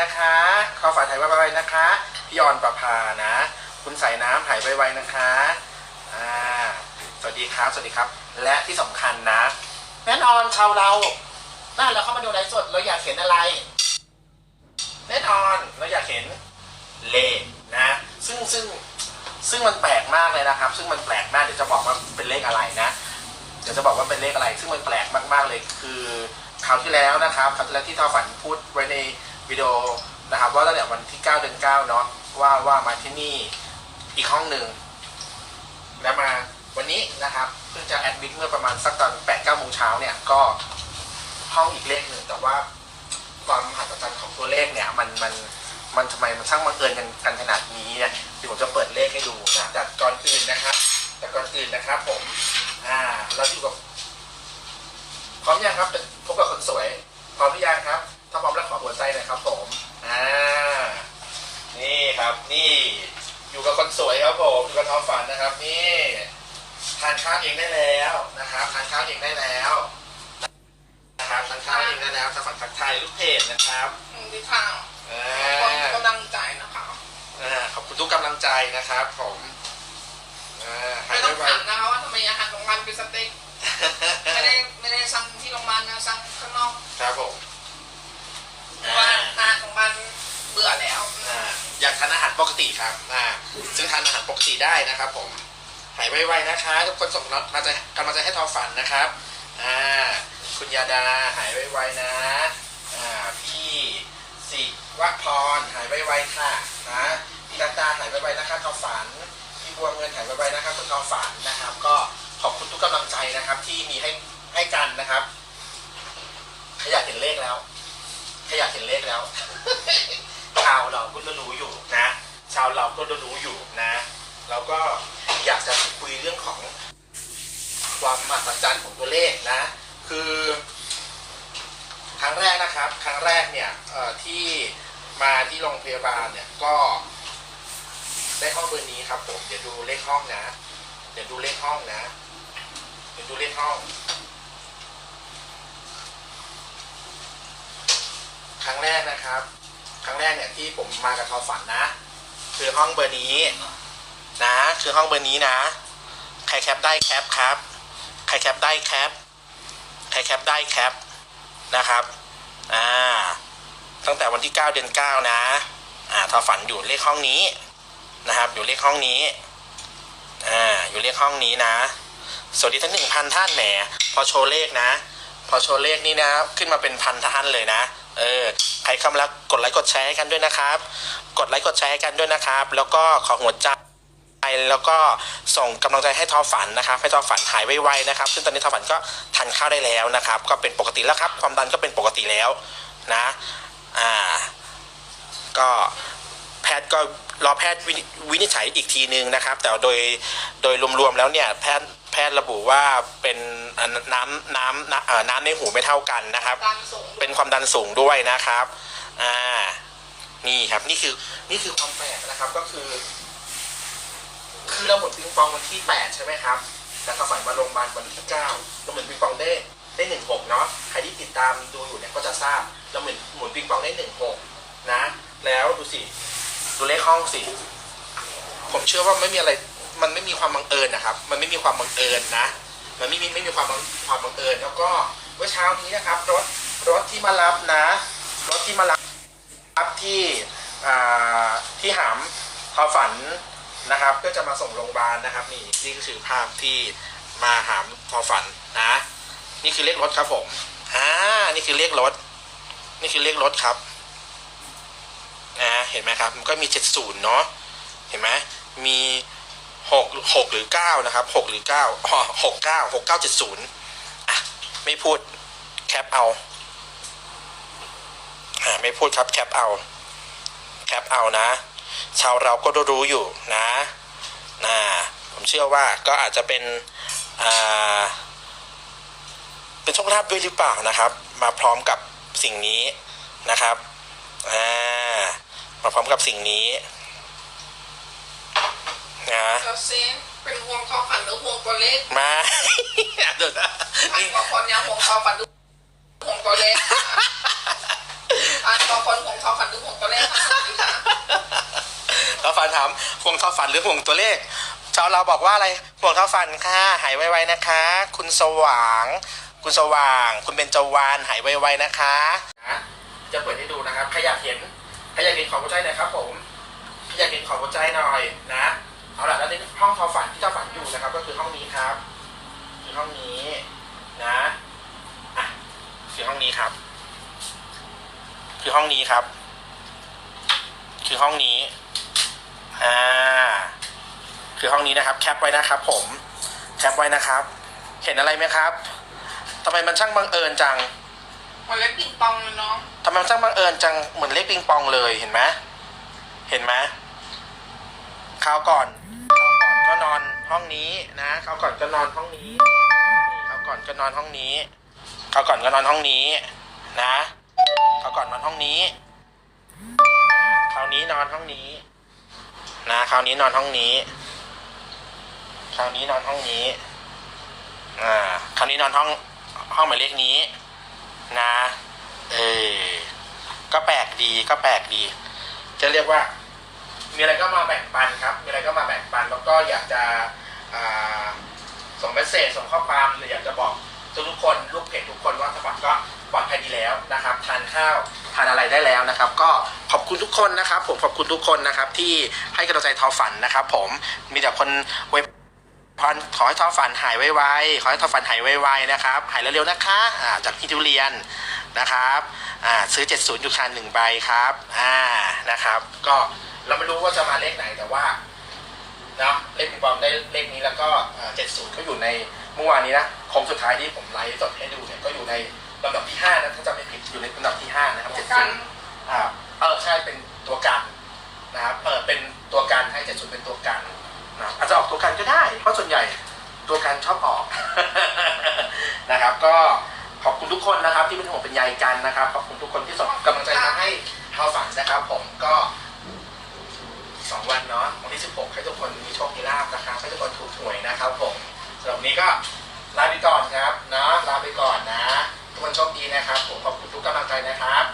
นะคะขอฝันหายไวๆนะคะ พี่ออนประภานะ คุณสายน้ำหายไวๆนะคะอ่าสวัสดีครับ สวัสดีครับ และที่สำคัญนะแน่นอนชาวเราน่าเราเข้ามาดูไลฟ์สดเราอยากเห็นอะไรแน่นอนเราอยากเห็นเลขนะ ซึ่งซึ่งซึ่งมันแปลกมากเลยนะครับ ซึ่งมันแปลกมากเดี๋ยวจะบอกว่าเป็นเลขอะไรนะเดี๋ยวจะบอกว่าเป็นเลขอะไร ซึ่งมันแปลกมากๆเลยคือคราวที่แล้วนะครับคราวที่แล้วที่ทอฝันพูดไว้ใน วิดีโอนะครับ ว่าตั้งแต่วันที่ 9 เดือน 9 เนาะว่าว่ามาที่นี่อีกห้องหนึ่งแล้วมาวันนี้นะครับเพิ่งจะแอดมิดเมื่อประมาณสักตอน8 9โมงเช้าเนี่ยก็ห้องอีกเลขหนึ่งแต่ว่าความมหัศจรรย์ของตัวเลขเนี่ยมันมันมันทำไมมันช่างบังเอิญกันกันขนาดนี้เนี่ยเดี๋ยวผมจะเปิดเลขให้ดูนะแต่ก่อนอื่นนะครับแต่ก่อนอื่นนะครับผม อ่าเราอยู่กับพร้อมยังครับเป็นพบกับคนสวย พร้อมหรือยังครับ ถ้าพร้อมแล้วขอหัวใจหน่อยครับผม อ่า นี่ครับ นี่ อยู่กับคนสวยครับผมอยู่กับทอมฝันนะครับนี่ทานข้าวเองได้แล้วนะครับทานข้าวเองได้แล้วนะครับทานข้าวเองได้แล้วทอมฝันทักทายลูกเพจนะครับดีค่ะอ่คนากำลังใจนะคะ อ่าขอบคุณทุกกำลังใจนะครับผมอ่าหาไม่ยต้องไวถามนะคะว่าทำไมอาหารโรงพยาบาลเป็นสเต็กไม่ได้ไม่ได้สั่งที่โรงพยาบาลนะสั่งข้างนอกๆครับผมเพราะว่าอาหารโรงพยาบาลเบื่อแล้ว อ่า อยากทานอาหารปกติครับอ่าซึ่งทานอาหารปกติได้นะครับ ผมหายไวๆนะคะ ทุกคนส่งมาใจกำลังใจให้ทอฝันนะครับอ่าคุณยาดาหายไวๆนะอ่าพี่สิวัพรหายไวๆค่ะนะพี่รัตาหายไวๆนะคะทอฝันพี่บัวเงินหายไวๆนะครับคุณทอฝันนะครับ ก็ขอบคุณทุกกำลังใจนะครับ ที่มีให้ให้กันนะครับใครอยากเห็นเลขแล้วใครอยากเห็นเลขแล้วเราก็รู้อยู่นะ ชาว เราก็รู้อยู่นะเราก็อยากจะคุยเรื่องของความมหัศจรรย์ของตัวเลขนะ คือครั้งแรกนะครับ ครั้งแรกเนี่ยที่มาที่โรงพยาบาลเนี่ยก็ได้ห้องเบอร์นี้ครับ ผมเดี๋ยวดูเลขห้องนะ เดี๋ยวดูเลขห้องนะ เดี๋ยวดูเลขห้อง ครั้งแรกนะครับ ครั้งแรกเนี่ยที่ผมมากับทอฝันนะ คือห้องเบอร์นี้นะ คือห้องเบอร์นี้นะ ใครแคปได้แคปครับ ใครแคปได้แคป ใครแคปได้แคปนะครับ อ่า ตั้งแต่วันที่ 9 เดือน 9 นะ อ่าทอฝันอยู่เลขห้องนี้นะครับ อยู่เลขห้องนี้ อ่า อยู่เลขห้องนี้นะ สวัสดีทั้งหนึ่งพันท่านแหม พอโชว์เลขนะ พอโชว์เลขนี่นะขึ้นมาเป็นพันท่านเลยนะ เออใครเข้ามาแล้วกดไลค์กดแชร์กันด้วยนะครับ กดไลค์กดแชร์กันด้วยนะครับ แล้วก็ขอหัวใจแล้วก็ส่งกำลังใจให้ทอฝันนะครับ ให้ทอฝันหายไวๆนะครับ ซึ่งตอนนี้ทอฝันก็ทานข้าวได้แล้วนะครับ ก็เป็นปกติแล้วครับ ความดันก็เป็นปกติแล้วนะ อ่า ก็แพทย์ก็รอแพทย์วินิวินิจฉัยอีกทีนึงนะครับ แต่โดยโดยรวมๆแล้วเนี่ยแพทย์ แพทย์ระบุว่าเป็นอ่าน้ำน้ำน้ำเอ่อน้ำในหูไม่เท่ากันนะครับดันสูงเป็นความดันสูงด้วยนะครับอ่านี่ครับนี่คือนี่คือความแปลกนะครับก็คือ คือเราหมุนปิงปองวันที่แปดใช่ไหมครับแต่ทฝันมาโรงพยาบาลวันที่เก้าเราหมุนปิงปองได้ได้หนึ่งหกเนาะใครที่ติดตามดูอยู่เนี่ยก็จะทราบเราหมุนหมุนปิงปองได้หนึ่งหกนะ แล้วดูสิดูเลขห้องสิผมเชื่อว่าไม่มีอะไร มันไม่มีความบังเอิญนะครับ มันไม่มีความบังเอิญนะ มันไม่มีไม่มีความบังความบังเอิญ แล้วก็เมื่อเช้านี้นะครับ รถรถที่มารับนะ รถที่มารับรับที่ที่หามทอฝันนะครับ ก็จะมาส่งโรงพยาบาลนะครับ นี่นี่ก็คือภาพที่มาหามทอฝันนะ นี่คือเลขรถครับผมอ่านี่คือเลขรถ นี่คือเลขรถครับนะเห็นไหมครับ มันก็มีเจ็ดศูนย์เนาะเห็นไหมมี หกหกหรือเก้านะครับหกหรือเก้าหกเก้าหกเก้าเจ็ดศูนย์อะไม่พูดแคปเอาอ่าไม่พูดครับแคปเอาแคปเอานะ ชาวเราก็รู้อยู่นะนะผมเชื่อว่าก็อาจจะเป็นอ่าเป็นโชคลาภด้วยหรือเปล่านะครับ มาพร้อมกับสิ่งนี้นะครับอ่ามาพร้อมกับสิ่งนี้ นะเราเซนเป็นห่วงทอฝันหรือห่วงตัวเลขมาเดี๋ยวนะอันนี่บางคนยังห่วงทอฝันหรือห่วงตัวเลขอันบางคนห่วงทอฝันหรือถามห่วงทอฝันหรือห่วงตัวเลข ชาวเราบอกว่าอะไรห่วงทอฝันค่ะ หายไวๆนะคะ คุณสว่าง คุณสว่าง คุณเบญจวานหายไวๆนะคะนะจะเปิดให้ดูนะครับใครอยากเห็นใครอยากเห็นของหัวใจหน่อยครับผมใครอยากเห็นของหัวใจหน่อยนะ เอาล่ะแล้วในห้องทอฝันที่เจ้าฝันอยู่นะครับ ก็คือห้องนี้ครับคือห้องนี้นะอะคือห้องนี้ครับ คือห้องนี้ครับ คือห้องนี้อ่าคือห้องนี้นะครับ แคปไว้นะครับ ผมแคปไว้นะครับ เห็นอะไรไหมครับทำไมมันช่างบังเอิญจังมันเล็กปิงปองเลยเนาะทำไมมันช่างบังเอิญจังเหมือนเลขปิงปองเลยเห็นไหมเห็นไหมคราวก่อน ห้องนี้นะคราก่อนก็นอนห้องนี้นี่คราก่อนก็นอนห้องนี้คราก่อนก็นอนห้องนี้นะคราก่อนนอนห้องนี้คราวนี้นอนห้องนี้นะคราวนี้นอนห้องนี้คราวนี้นอนห้องนี้อ่าคราวนี้นอนห้องห้องหมายเลขนี้ นะเออก็แปลกดีก็แปลกดี จะเรียกว่า มีอะไรก็มาแบ่งปันครับ มีอะไรก็มาแบ่งปัน แล้วก็อยากจะส่งเมสเซจส่งข้อความหรืออยากจะบอกทุกทุกคนลูกเพจทุกคนว่าสปอร์ตก็ปลอดภัยดีแล้วนะครับทานข้าวทานอะไรได้แล้วนะครับ ก็ขอบคุณทุกคนนะครับ ผมขอบคุณทุกคนนะครับ ที่ให้กำลังใจทอฝันนะครับ ผมมีแต่คนเว็บพรขอให้ทอฝันหายไวๆขอให้ทอฝันหายไวๆนะครับ หายเร็วๆนะคะอ่าจากพี่ทุเรียนนะครับซื้อ 70 อยู่คันหนึ่งใบครับอ่านะครับ ก็ เราไม่รู้ว่าจะมาเลขไหนแต่ว่านะเลขปิงปองได้เลขนี้แล้วก็อ่า70ก็อยู่ในเมื่อวานนี้นะโค้งสุดท้ายที่ผมไลฟ์สดให้ดูเนี่ยก็อยู่ในลำดับที่5นะถ้าจำไม่ผิดอยู่ในลำดับที่5นะครับกัน70อ่าเออใช่เป็นตัวกันนะครับเออเป็นตัวกันให้70เป็นตัวกันนะครับอาจจะออกตัวกันก็ได้ เพราะส่วนใหญ่ตัวกันชอบออกนะครับ ก็ขอบคุณทุกคนนะครับ ที่เป็นห่วงเป็นใยกันนะครับขอบคุณทุกคนที่ส่งกำลังใจมาให้เท่าฝันนะครับ ผมก็ สองวันเนาะวันที่ 16 ให้ทุกคนมีโชค มีลาบนะครับให้ทุกคนถูกหวยนะครับผมสำหรับวันนี้ก็ลาไปก่อนครับเนาะลาไปก่อนนะ ทุกคนโชคดีนะครับ ผมขอบคุณทุกกำลังใจนะครับ